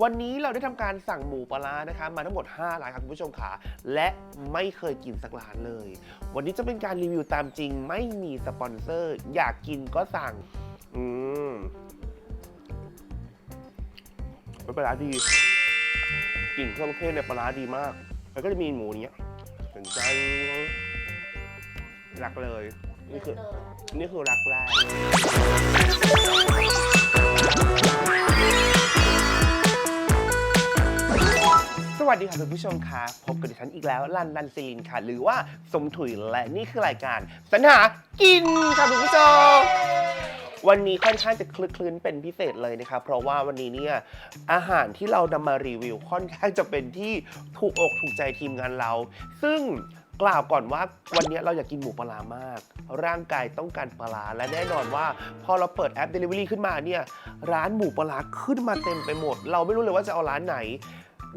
วันนี้เราได้ทำการสั่งหมูปลานะคะมาทั้งหมด 5 ร้านครับคุณผู้ชมค่ะและไม่เคยกินสักร้านเลย วันนี้จะเป็นการรีวิวตามจริง ไม่มีสปอนเซอร์ อยากกินก็สั่ง อืมเป็นปลาร้าดีกลิ่นเครื่องเทศในปลาร้าดีมาก แล้วก็จะมีหมูเนี้ยเป็นจรักเลย นี่คือ นี่คือรักแรก สวัสดีค่ะคุณผู้ชมค่ะพบกับดิฉันอีกแล้วลันลันซิลินค่ะ หรือว่าสมถุยและนี่คือรายการสัญหากินค่ะคุณผู้ชม วันนี้ค่อนข้างจะคลึกคลื้นเป็นพิเศษเลยนะคะ เพราะว่าวันนี้เนี่ยอาหารที่เรานำมารีวิวค่อนข้างจะเป็นที่ถูกอกถูกใจทีมงานเรา ซึ่งกล่าวก่อนว่าวันนี้เราอยากกินหมูปลามาก ร่างกายต้องการปลาร้าและแน่นอนว่า พอเราเปิดแอป Delivery ขึ้นมาเนี่ยร้านหมูปลาร้าขึ้นมาเต็มไปหมด เราไม่รู้เลยว่าจะเอาร้านไหน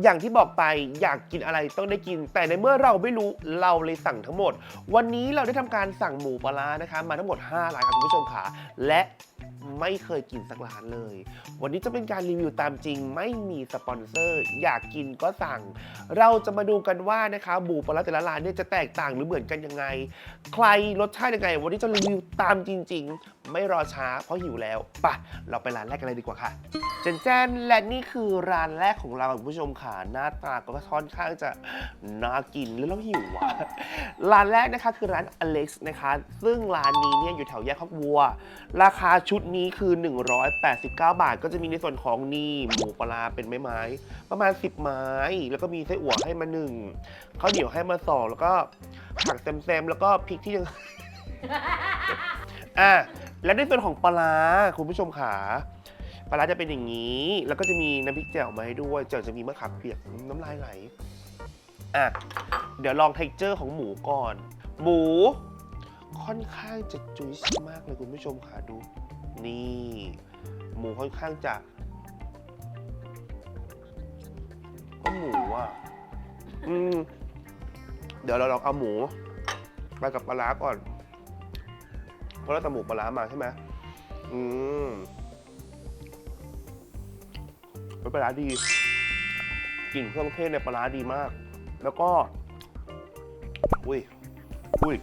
อย่างที่บอกไปอยากกินอะไรต้องได้กิน แต่ในเมื่อเราไม่รู้เราเลยสั่งทั้งหมด วันนี้เราได้ทำการสั่งหมูปลานะคะมาทั้งหมด5ร้านครับคุณผู้ชมค่ะและไม่เคยกินสักร้านเลย วันนี้จะเป็นการรีวิวตามจริง ไม่มีสปอนเซอร์ อยากกินก็สั่ง เราจะมาดูกันว่านะคะหมูปลาร้าแต่ละร้านเนี่ยจะแตกต่างหรือเหมือนกันยังไง ใครรสชาติยังไง วันนี้จะรีวิวตามจริง ๆ ไม่รอช้าเพราะหิวแล้วไปะเราไปร้านแรกกันเลยดีกว่าค่ะเจนแจนและนี่คือร้านแรกของเราคุณผู้ชมค่ะหน้าตาก็ค่อนข้างจะน่ากินแล้วเราหิวอะร้านแรกนะคะคือร้าน Alex นะคะ ซึ่งร้านนี้เนี่ยอยู่แถวแยกคอกวัว ราคาชุดนี้คือ 189 บาท ก็จะมีในส่วนของนี่หมูปลาเป็นไม้ๆประมาณ 10 ไม้ แล้วก็มีไส้อั่วให้มาหนึ่งข้าวเหนียวให้มาสองแล้วก็ผักแซมๆแล้วก็พริกที่ยังอะ และในส่วนของปลาร้าคุณผู้ชมขาปลาร้าจะเป็นอย่างนี้ แล้วก็จะมีน้ำพริกแจ่วมาให้ด้วยแจ่วจะมีมะขามเปียกน้ำลายไหลอะเดี๋ยวลองเท็กเจอร์ของหมูก่อน หมู ค่อนข้างจะจุยซี่มากเลยคุณผู้ชมค่ะดู นี่ หมูค่อนข้างจะก็หมูอะอืมเดี๋ยวเราลองเอาหมูไปกับปลาร้าก่อน เพราะเราตำหมูปลาร้ามาใช่ไหมอืมเป็นปลาร้าดีกลิ่นเครื่องเทศในปลาร้าดีมาก แล้วก็ อุ้ย อุ้ย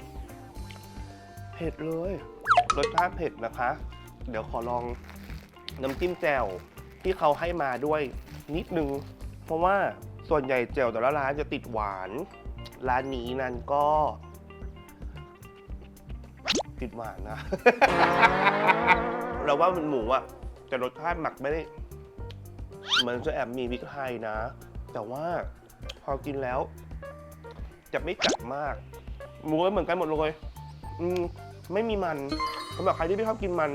เผ็ดเลย รสชาติเผ็ดนะคะ เดี๋ยวขอลองน้ำจิ้มแจ่วที่เขาให้มาด้วยนิดนึง เพราะว่าส่วนใหญ่แจ่วแต่ละร้านจะติดหวาน ร้านนี้นั้นก็ ติดหวานนะ เราว่ามันหมูอะแต่รสชาติหมักไม่ได้มือนจะแอบมีพริกไทยนะ แต่ว่าพอกินแล้ว จะไม่จัดมาก หมูก็เหมือนกันหมดเลยอืมไม่มีมันสำหรับใครที่ไม่ชอบกินมัน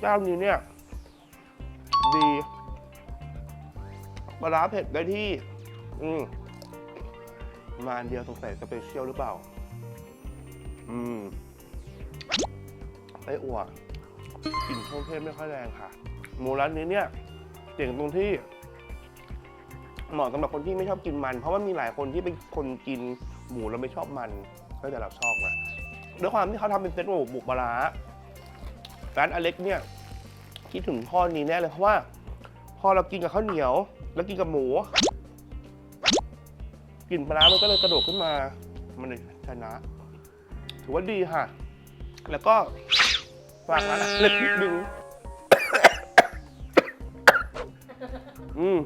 เจ้านี้เนี่ย ดีปลาร้าเผ็ดได้ที่ อืมมาอันเดียวสงสัยสเปเชียลหรือเปล่า อืมไส้อั่วกลิ่นเครื่องเทศไม่ค่อยแรงค่ะ หมูร้านนี้เนี่ยเจ๋งตรงที่ เหมาะสำหรับคนที่ไม่ชอบกินมัน เพราะว่ามีหลายคนที่เป็นคนกินหมูแล้วไม่ชอบมันก็แต่เราชอบนะด้วยความที่เขาทำเป็นเซตหมูหมูปลาร้าร้านอเล็กเนี่ยคิดถึงข้อนี้แน่เลยเพราะว่า พอเรากินกับข้าวเหนียว แล้วกินกับหมูกลิ่นปลาร้ามันก็เลยกระโดดขึ้นมา มันเลยชนะ ถือว่าดีค่ะ แล้วก็ฝากร้านเล็กนิดนึงอืม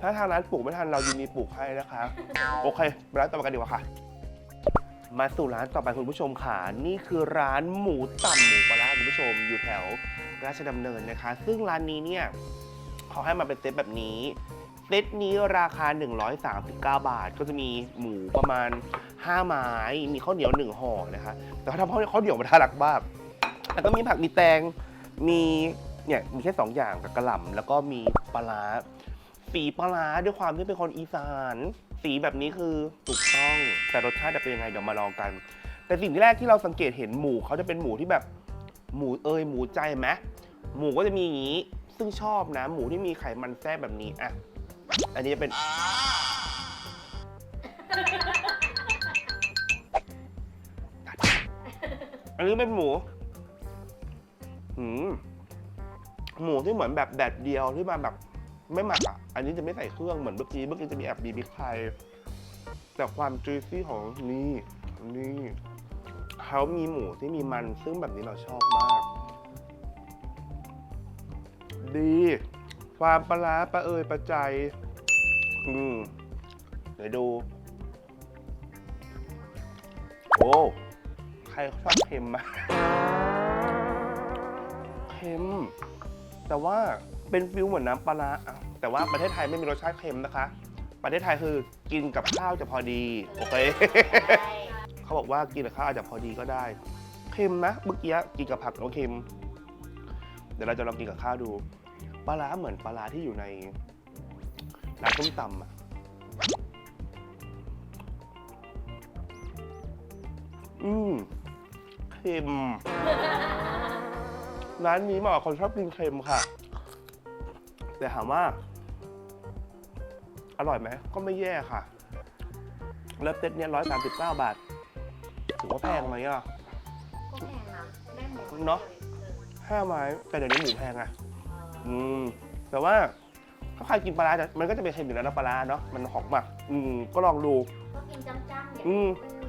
ถ้าทางร้านปลูกไม่ทันเรายินดีปลูกให้นะคะ โอเคไปร้านต่อไปกันดีกว่าค่ะ มาสู่ร้านต่อไปคุณผู้ชมค่ะนี่คือร้านหมูต่ำหมูปลาร้าคุณผู้ชม อยู่แถวราชดำเนินนะคะ ซึ่งร้านนี้เนี่ยเขาให้มาเป็นเซตแบบนี้ เซตนี้ราคา 139 บาท ก็จะมีหมูประมาณ 5 ไม้ มีข้าวเหนียว 1ห่อนะคะ แต่เขาทำข้าวเหนียวมาน่ารักมากแล้วก็มีผักมีแตง มีเนี่ยมีแค่ 2 อย่างกับกระหล่ำแล้วก็มีปลาร้าสีปลาร้าด้วยความที่เป็นคนอีสาน สีแบบนี้คือถูกต้องแต่รสชาติจะเป็นยังไงเดี๋ยวมาลองกัน แต่สิ่งที่แรกที่เราสังเกตเห็นหมูเขาจะเป็นหมูที่แบบหมูเอยหมูใจไหมหมูก็จะมีอย่างนี้ซึ่งชอบนะ หมูที่มีไขมันแทรกแบบนี้อะอันนี้จะเป็น อันนี้เป็นหมูหืมหมูที่เหมือนแบบแดดเดียวที่มาแบบ ไม่หมักอะ อันนี้จะไม่ใส่เครื่องเหมือนเมื่อกี้ เมื่อกี้จะมีแอบมีพริกไทยแต่ความจุยซี่ของนี่นี่เขามีหมูที่มีมันซึ่งแบบนี้เราชอบมาก ดี ความปลาร้าปลาเอยปลาใจ อืม เดี๋ยวดู โอ้ ใครชอบเค็มมากเค็ม แต่ว่าเป็นฟิลเหมือนน้ำปลาร้าอะแต่ว่าประเทศไทยไม่มีรสชาติเค็มนะคะ ประเทศไทยคือกินกับข้าวจะพอดี โอเค เขาบอกว่ากินกับข้าวอาจจะพอดีก็ได้ เค็มนะเมื่อกี้กินกับผักก็เค็ม เดี๋ยวเราจะลองกินกับข้าวดูปลาร้าเหมือนปลาร้าที่อยู่ในร้านส้มตำอะอืมเค็ม ร้านนี้เหมาะกับคนชอบกินเค็มค่ะ แต่ถามว่า อร่อยไหม ก็ไม่แย่ค่ะ แล้วเซ็ตเนี้ยร้อยสามสิบเก้าบาทถือว่าแพงไหมอะ ก็แพงนะได้หมูเนอะ ห้าไม้แต่เดี๋ยวนี้หมูแพงอะอืม แต่ว่าถ้าใครกินปลาร้าจะมันก็จะเป็นเค็มอยู่แล้วนะปลาร้าเนาะ มันหอมมากอืม ก็ลองดู ก็กินจ้ำๆอย่างอืมนี้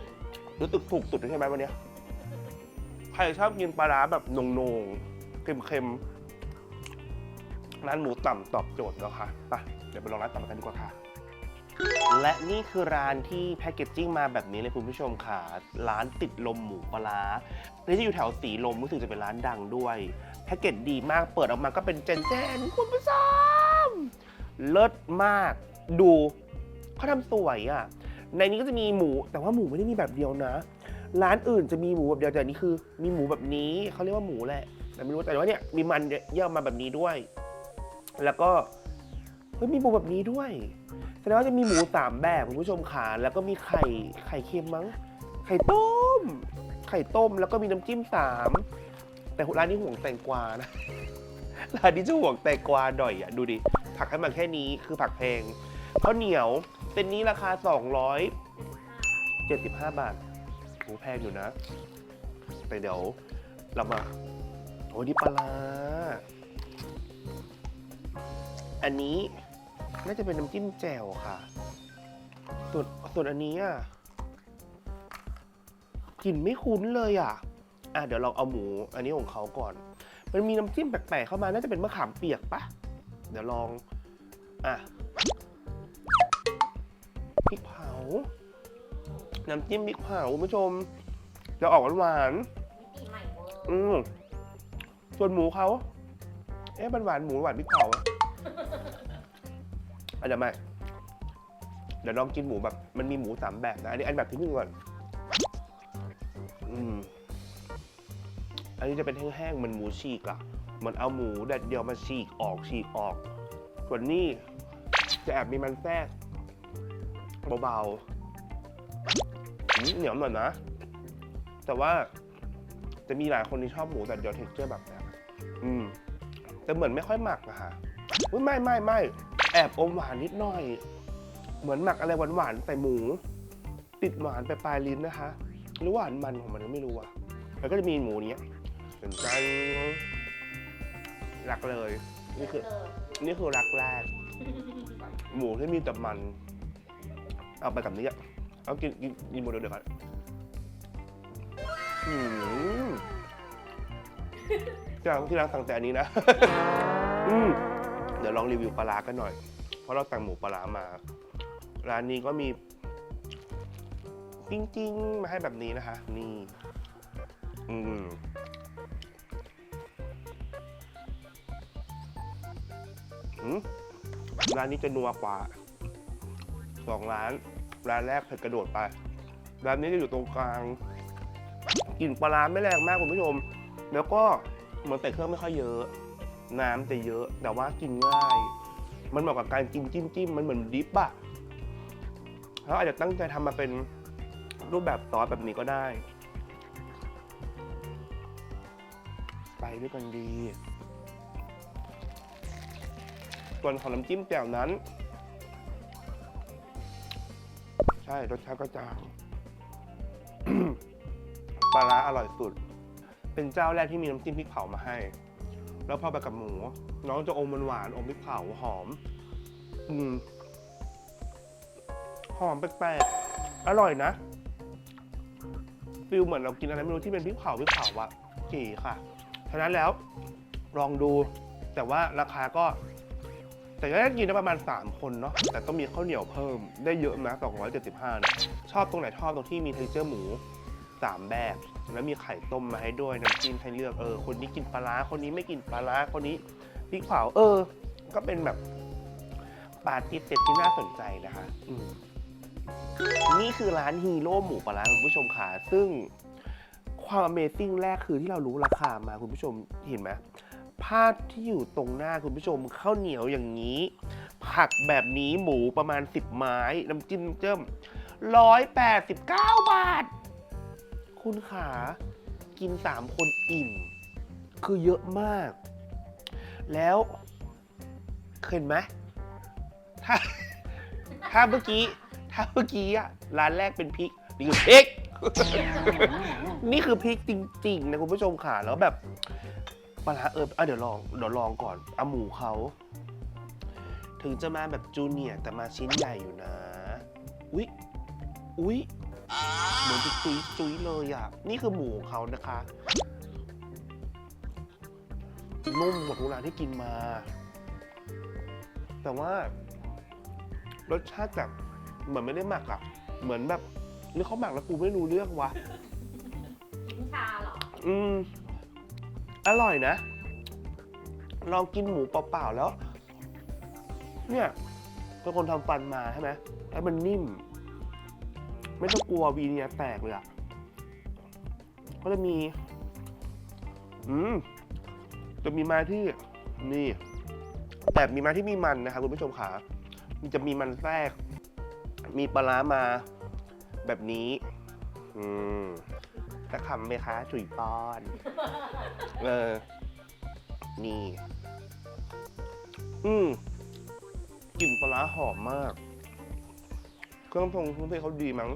รู้สึกถูกสุดใช่ไหมวันเนี้ย ใครชอบกินปลาร้าแบบนงๆเค็มๆร้านหมูต่ำตอบโจทย์แล้วค่ะไปเดี๋ยวไปลองร้านต่อกันดีกว่าค่ะ และนี่คือร้านที่แพคเกจจิ้งมาแบบนี้เลยคุณผู้ชมค่ะ ร้านติดลมหมูปลาร้านี่จะอยู่แถวสีลมรู้สึกจะเป็นร้านดังด้วยแพ็กเกจดีมากเปิดออกมาก็เป็นเจนเจนๆคุณผู้ชมเลิศมาก ดูเขาทำสวยอะ ในนี้ก็จะมีหมูแต่ว่าหมูไม่ได้มีแบบเดียวนะ ร้านอื่นจะมีหมูแบบเดียวแต่นนี้คือ มีหมูแบบนี้เขาเรียกว่าหมูแหละแต่ไม่รู้แต่ว่าเนี่ยมีมันเยอะมาแบบนี้ด้วย แล้วก็เฮ้ยมีหมูแบบนี้ด้วยแสดงว่าจะมีหมูสามแบบคุณผู้ชมขาแล้วก็มีไข่ไข่เค็มมั้ง ไข่ต้ม ไข่ต้มแล้วก็มีน้ำจิ้มสามแต่ร้านนี้ห่วงแตงกวานะร้านนี้จะห่วงแตงกวาหน่อยอะดูดิผักให้มาแค่นี้คือผักแพงข้าวเหนียวเส้นนี้ราคา 275 บาท โหแพงอยู่นะ แต่เดี๋ยวเรามาโอ้นี่ปลาร้าอันนี้น่าจะเป็นน้ำจิ้มแจ่วค่ะ ส่วนส่วนอันนี้อะกลิ่นไม่คุ้นเลยอะ อะเดี๋ยวเราเอาหมูอันนี้ของเขาก่อน มันมีน้ำจิ้มแปลกๆเข้ามาน่าจะเป็นมะขามเปียกปะเดี๋ยวลอง อะพริกเผา น้ำจิ้มพริกเผาคุณผู้ชม จะออกหวานมิติใหม่เวอร์ๆอืมส่วนหมูเขา เอ๊ะมันหวานหมูหวานพริกเผาอะอันเดี๋ยวไม่เดี๋ยวลองกินหมูแบบ มันมีหมูสามแบบนะ อันนี้อันแบบที่หนึ่งก่อนอืม อันนี้จะเป็นแห้งๆเหมันหมูฉีกอะเหมันเอาหมูแดดเดียวมาฉีกออกฉีกออก ส่วนนี้จะแอบมีมันแทรกเบาๆอืม เหนียวหน่อยนะ แต่ว่าจะมีหลายคนที่ชอบหมูแดดเดียวเท็กเจอร์แบบเนี้อืม แต่เหมือนไม่ค่อยหมักอะค่ะอุ๊ยไม่ไม่ไม่แอบอมหวานนิดหน่อย เหมือนหมักอะไรหวานๆใส่หมู ติดหวานไปปลายลิ้นนะคะ หรือหวานมันของมันก็ไม่รู้อะแล้วก็จะมีหมูเนี้ยเป็นจันรักเลย นี่คือเออนี่คือรักแรก หมูที่มีแต่มัน เอาไปกับนี้อะ เอากินกินกินหมดเดี๋ยวก่อนอืมที่ร้านที่ร้านสั่งแต่อันนี้นะ อืมเดี๋ยวลองรีวิวปลาร้ากันหน่อย เพราะเราสั่งหมูปลาร้ามา ร้านนี้ก็มีจริงๆมาให้แบบนี้นะคะ นี่อืมอืมร้านนี้จะนัวกว่าสองร้าน ร้านแรกเผ็ดกระโดดไป ร้านนี้จะอยู่ตรงกลางกลิ่นปลาร้าไม่แรงมากคุณผู้ชม แล้วก็เหมือนใส่เครื่องไม่ค่อยเยอะ น้ำจะเยอะ แต่ว่ากินง่าย มันเหมาะกับการกินจิ้มจิ้มๆมันเหมือนดิปอะเขาอาจจะตั้งใจทำมาเป็นรูปแบบซอสแบบนี้ก็ได้ ไปด้วยกันดี ส่วนของน้ำจิ้มแจ่วนั้น ใช่รสชาติก็จาง ปลาร้าอร่อยสุด เป็นเจ้าแรกที่มีน้ำจิ้มพริกเผามาให้ แล้วพอไปกับหมู น้องจะอมมันหวานอมพริกเผาหอม อืมหอมแปลกๆอร่อยนะฟิลเหมือนเรากินอะไรไม่รู้ที่เป็นพริกเผาพริกเผาอะจีค่ะฉะนั้นแล้วลองดูแต่ว่าราคาก็ แต่ก็ได้กินได้ประมาณ 3 คนเนาะ แต่ต้องมีข้าวเหนียวเพิ่ม ได้เยอะนะ275เนี่ยชอบตรงไหนชอบตรงที่มีเทคเจอร์หมู 3 แบบ แล้วมีไข่ต้มมาให้ด้วยน้ำจิ้มให้เลือก เออ คนนี้กินปลาร้าคนนี้ไม่กินปลาร้าคนนี้พริกเผา เออ ก็เป็นแบบปาร์ตี้เซ็ตที่น่าสนใจนะคะนี่คือร้านฮีโร่หมูปลาร้าคุณผู้ชมค่ะ ซึ่งความ Amazing แรกคือที่เรารู้ราคามาคุณผู้ชมเห็นไหม ภาพที่อยู่ตรงหน้าคุณผู้ชมข้าวเหนียวอย่างนี้ ผักแบบนี้หมูประมาณ 10 ไม้ น้ำจิ้มเจิ้มร้อยแปดสิบเก้าบาท คุณขากิน 3 คนอิ่ม คือเยอะมาก แล้วเห็นไหมถ้าถ้าเมื่อกี้ ถ้าเมื่อกี้อะร้านแรกเป็นพริก นี่คือพริก นี่คือพริกจริง ๆ นะคุณผู้ชมค่ะแล้วแบบ ปลาร้าเอออะเดี๋ยวลองเดี๋ยวลองก่อนเอาหมูเขาถึงจะมาแบบจูเนียร์แต่มาชิ้นใหญ่อยู่นะ อุ๊ย อุ๊ยเหมือนจะจุยจุยๆเลยอะ นี่คือหมูของเขานะคะ นุ่มกว่าทุกร้านที่กินมา แต่ว่ารสชาติแบบเหมือนไม่ได้หมักอะเหมือนแบบหรือเขาหมักแล้วกูไม่รู้เรื่องวะ ลิ้นชาเหรอ อืม อร่อยนะ ลองกินหมูเปล่าๆแล้ว เนี่ยเป็นคนทำฟันมาใช่ไหมแล้วมันนิ่ม ไม่ต้องกลัววีเนียแตกเลยอะ่ะก็จะมี อืม จะมีมาที่ นี่ แต่มีมาที่มีมันนะคะคุณผู้ชมขามันจะมีมันแทรก มีปลาร้ามาแบบนี้ อืม จะคำไหมคะ จุ๋ยป้อน เออ นี่ อืมกลิ่นปลาร้าหอมมาก เครื่องปรุงเครื่องเทศเขาดีมั้ง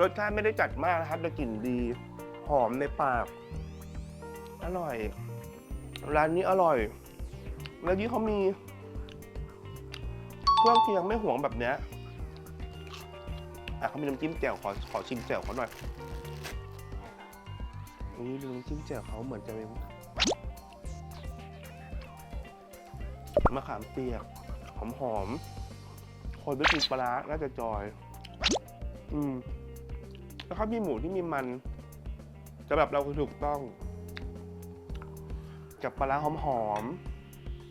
รสชาติไม่ได้จัดมากนะครับแต่กลิ่นดี หอมในปาก อร่อย ร้านนี้อร่อย แล้วที่เขามี เครื่องเคียงไม่ห่วงแบบเนี้ย อะเขามีน้ำจิ้มแจ่วขอขอชิมแจ่วเขาหน่อยนี่ดูน้ำจิ้มแจ่วเขาเหมือนจะเป็นมะขามเปียกหอมหอมๆคนไม่กินปลาร้าน่าจะจอย อืม แล้วเขามีหมูที่มีมันจะแบบเราคือถูกต้อง กับปลาร้าหอมหอม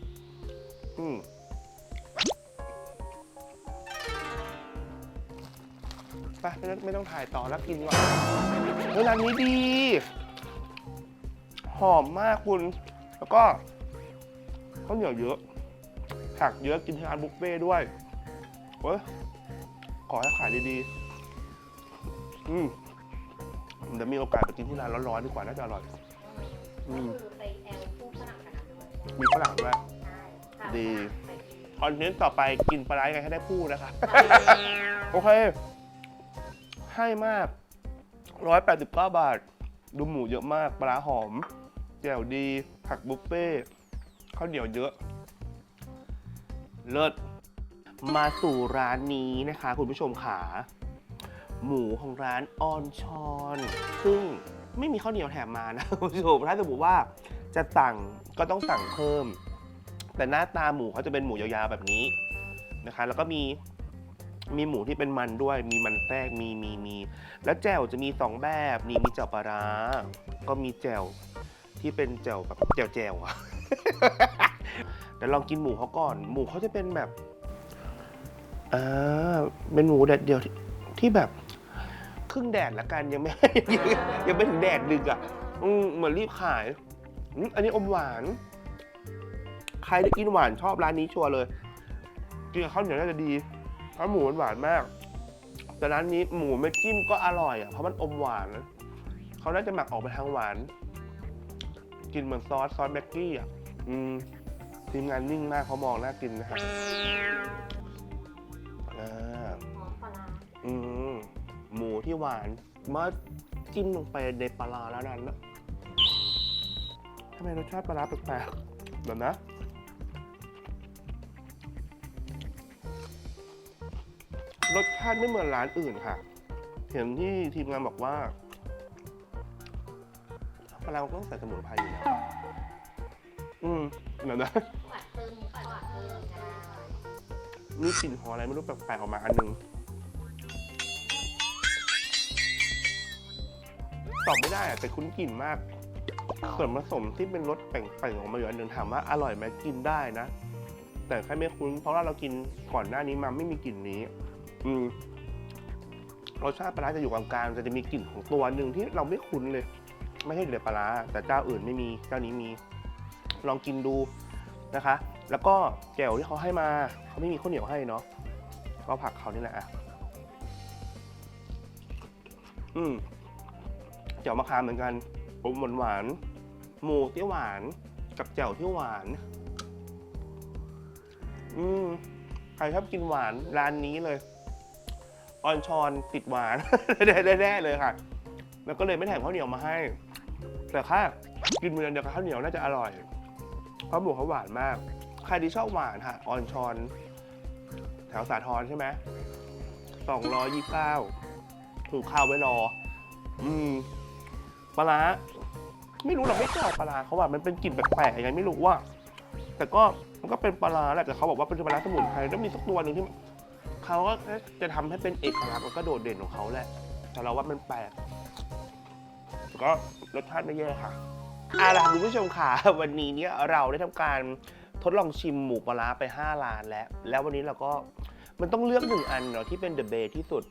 ๆอืม ไปไม่ต้องไม่ต้องถ่ายต่อแล้วกินก่อนเฮ้ยร้านนี้ดี หอมมากคุณ แล้วก็ข้าวเหนียวเยอะผักเยอะกินที่ร้านบุฟเฟ่ต์ด้วยเว้ยขอให้ขายดีๆ อืมเดี๋ยวมีโอกาสไปกินที่ร้านร้อนๆดีกว่าน่าจะอร่อย อืมก็คือไปแอลคู่ฝรั่งกันนะด้วยมีฝรั่งด้วย ใช่ค่ะดีไปดีคอนเทนต์ต่อไปกินปลาร้ายังไงให้ได้พูดนะคะ โอเค ให้มาก 189 บาท ดูหมูเยอะมาก ปลาหอมแจ่วดี ผักบุฟเฟ่ข้าวเหนียวเยอะ เลิศ มาสู่ร้านนี้นะคะ คุณผู้ชมขาหมูของร้านออนชอน ซึ่งไม่มีข้าวเหนียวแถมมานะคุณผู้ชมถ้าสมมติว่าจะสั่งก็ต้องสั่งเพิ่ม แต่หน้าตาหมูเขาจะเป็นหมูยาวๆแบบนี้นะคะ แล้วก็มี มีหมูที่เป็นมันด้วย มีมันแทรกมีมีมี แล้วแจ่วจะมีสองแบบนี่มีแจ่วปลาร้า ก็มีแจ่วที่เป็นแจ่วแบบแจ่วแจ่วอะแต่ลองกินหมูเขาก่อน หมูเขาจะเป็นแบบอ่าเป็นหมูแดดเดียวที่ที่แบบ ครึ่งแดดละกันยังไม่ ยังไม่ถึงแดดดึกอะอืมเหมือนรีบขายอืมอันนี้อมหวาน ใครได้กินหวานชอบร้านนี้ชัวร์เลยกินกับข้าวเหนียวน่าจะดี เพราะหมูมันหวานมาก แต่ร้านนี้หมูไม่จิ้มก็อร่อยอะเพราะมันอมหวาน เขาน่าจะหมักออกไปทางหวาน กินเหมือนซอสซอสแม็กกี้อะอืมทีมงานนิ่งมากเขามองน่ากินนะฮะอ่าหอมปลาร้าอืมหมูที่หวานเมื่อจิ้มลงไปในปลาร้าแล้วนั้นนะทำไมรสชาติปลาร้าแปลกๆแบบนะ รสชาติไม่เหมือนร้านอื่นค่ะ เห็นที่ทีมงานบอกว่าปลาร้าต้องใส่สมุนไพรอยู่แล้วอืมแบบนะหวานตึงหวานตึงได้มีกลิ่นหอมอะไรไม่รู้แปลกๆออกมาอันหนึง ตอบไม่ได้อะแต่คุ้นกลิ่นมาก ส่วนผสมที่เป็นรสแป่งๆออกมาอยู่อันหนึ่งถามว่าอร่อยไหมกินได้นะ แต่แค่ไม่คุ้นเพราะว่าเรากินก่อนหน้านี้มาไม่มีกลิ่นนี้ อืมรสชาติปลาร้าจะอยู่กลางๆจะจะมีกลิ่นของตัวหนึ่งที่เราไม่คุ้นเลย ไม่ใช่เดือปลาร้าแต่เจ้าอื่นไม่มีเจ้านี้มี ลองกินดูนะคะ แล้วก็แจ่วที่เขาให้มาเขาไม่มีข้าวเหนียวให้เนาะก็ผักเขานี่แหละอะอืมแจ่วมะขามเหมือนกันอมหวานหวานหมูที่หวานกับแจ่วที่หวาน อืมใครชอบกินหวานร้านนี้เลย ออนชอนติดหวาน แน่ๆเลยค่ะ แล้วก็เลยไม่แถมข้าวเหนียวมาให้ แต่ถ้ากินมือเดียวกับข้าวเหนียวน่าจะอร่อย เพราะหมูเขาหวานมาก ใครที่ชอบหวานค่ะออนชอน แถวสาทรใช่ไหมสองร้อยยี่เก้าถูกข้าวไว้รอ อืมปลาไม่รู้หรอกไม่ชอบปลาเขาว่ามันเป็นกลิ่นแปลกๆยังไงไม่รู้ว่า แต่ก็มันก็เป็นปลาแหละแต่เขาบอกว่าเป็นปลาสมุนไพรต้องมีสักตัวหนึ่งที่ เขาก็จะทำให้เป็นเอกลักษณ์แล้วก็โดดเด่นของเขาแหละ แต่เราว่ามันแปลกแต่ก็รสชาติไม่แย่ค่ะเอาล่ะคุณผู้ชมค่ะ วันนี้เนี่ยเราได้ทำการทดลองชิมหมูปลาร้าไป 5 ร้านแล้ว แล้ววันนี้เราก็มันต้องเลือกหนึ่งอันเนาะที่เป็นเดอะเบที่สุด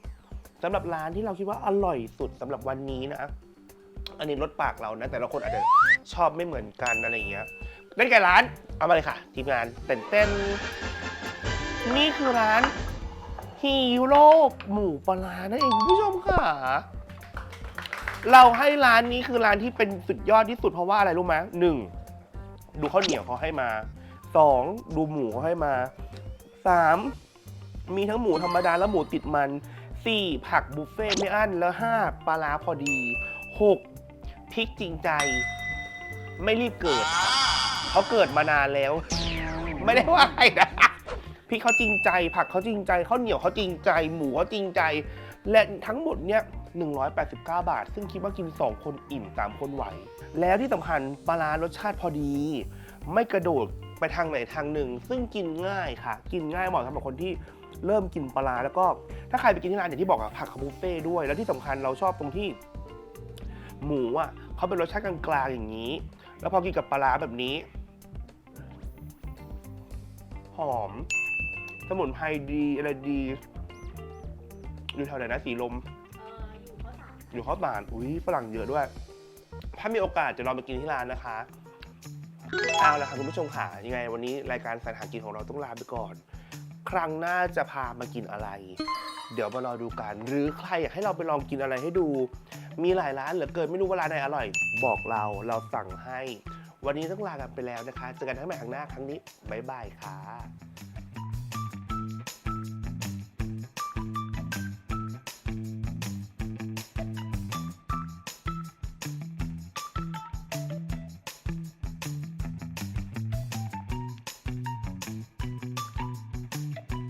สำหรับร้านที่เราคิดว่าอร่อยสุดสำหรับวันนี้นะ อันนี้ลดปากเรานะ แต่ละคนอาจจะชอบไม่เหมือนกันอะไรอย่างเงี้ยนั่นไงร้าน เอามาเลยค่ะ ทีมงานเต้นเต้นๆนี่คือร้าน ฮีโร่หมูปลาร้านั่นเองคุณผู้ชมค่ะ เราให้ร้านนี้คือร้านที่เป็นสุดยอดที่สุดเพราะว่าอะไรรู้ไหมหนึ่งดูข้าวเหนียวเขาให้มาสองดูหมูเขาให้มาสามมีทั้งหมูธรรมดาและหมูติดมันสี่ผักบุฟเฟ่ไม่อั้นแล้วห้าปลาร้าพอดีหกพริกจริงใจ ไม่รีบเกิด เขาเกิดมานานแล้ว ไม่ได้ว่าอะไรนะ ริกเขาจริงใจ ผักเขาจริงใจข้าวเหนียวเขาจริงใจ หมูเขาจริงใจ และทั้งหมดเนี่ย189 บาท ซึ่งคิดว่ากิน 2 คนอิ่ม 3 คนไหว แล้วที่สำคัญปลารสชาติพอดี ไม่กระโดดไปทางไหนทางหนึ่ง ซึ่งกินง่ายค่ะ กินง่ายเหมาะสำหรับคนที่เริ่มกินปลาแล้วก็ถ้าใครไปกินที่ร้านอย่างที่บอกอะผักคาบุฟเฟ่ด้วย แล้วที่สำคัญเราชอบตรงที่ หมูอะเขาเป็นรสชาติกลางๆอย่างนี้ แล้วพอกินกับปลารแบบนี้ หอม มุนไพรดีอะไรดีอยู่แถวไหนนะสีลมเอออยู่ข้าวสารอยู่ข้าวสารอุ้ยฝรั่งเยอะด้วย ถ้ามีโอกาสจะลองไปกินที่ร้านนะคะเอาละค่ะคุณผู้ชมค่ะยังไง วันนี้รายการสรรหากินของเราต้องลาไปก่อน ครั้งหน้าจะพามากินอะไร เดี๋ยวมารอดูกัน หรือใครอยากให้เราไปลองกินอะไรให้ดู มีหลายร้านเหลือเกินไม่รู้ว่าร้านไหนอร่อย บอกเราเราสั่งให้ วันนี้ต้องลากันไปแล้วนะคะเจอกันทั้งใหม่ครั้งหน้าครั้งนี้บ๊ายบายค่ะ